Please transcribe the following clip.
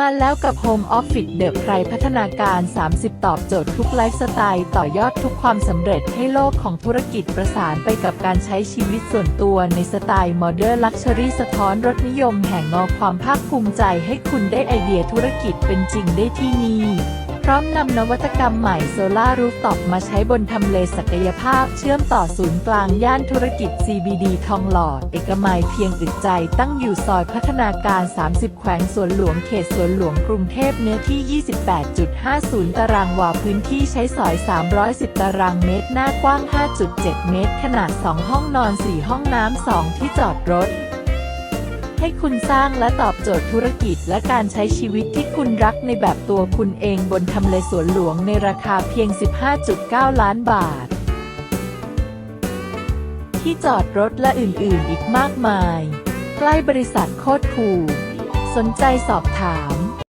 มาแล้วกับ Home Office เดอะไพรพัฒนาการ 30 ตอบโจทย์ทุกไลฟ์สไตล์ต่อยอดทุกความสำเร็จให้โลกของธุรกิจประสานไปกับการใช้ชีวิตส่วนตัวในสไตล์โมเดิร์นลักชัวรี่สะท้อนรสนิยมแห่งงอความภาคภูมิใจให้คุณได้ไอเดียธุรกิจเป็นจริงได้ที่นี่ ร้อมนำนวัตกรรมใหม่โซลารูฟท็อปมาใช้บนทำเลศักยภาพเชื่อมต่อศูนย์กลางย่านธุรกิจ CBD ทองหล่อ เอกมัยเพียงอึดใจตั้งอยู่ซอยพัฒนาการ 30 แขวงสวนหลวงเขตสวนหลวงกรุงเทพเนื้อที่ 28.50 ตารางวาพื้นที่ใช้สอย 310 ตารางเมตร หน้ากว้าง 5.7 เมตร ขนาด 2 ห้องนอน 4 ห้องน้ำ 2 ที่จอดรถ ให้คุณสร้างและตอบโจทย์ธุรกิจและการใช้ชีวิตที่คุณรักในแบบตัวคุณเองบนทำเลสวนหลวงในราคาเพียง 15.9 ล้านบาท ที่จอดรถและอื่นๆ อีกมากมาย ใกล้บริษัทโคตรคูลสนใจสอบถาม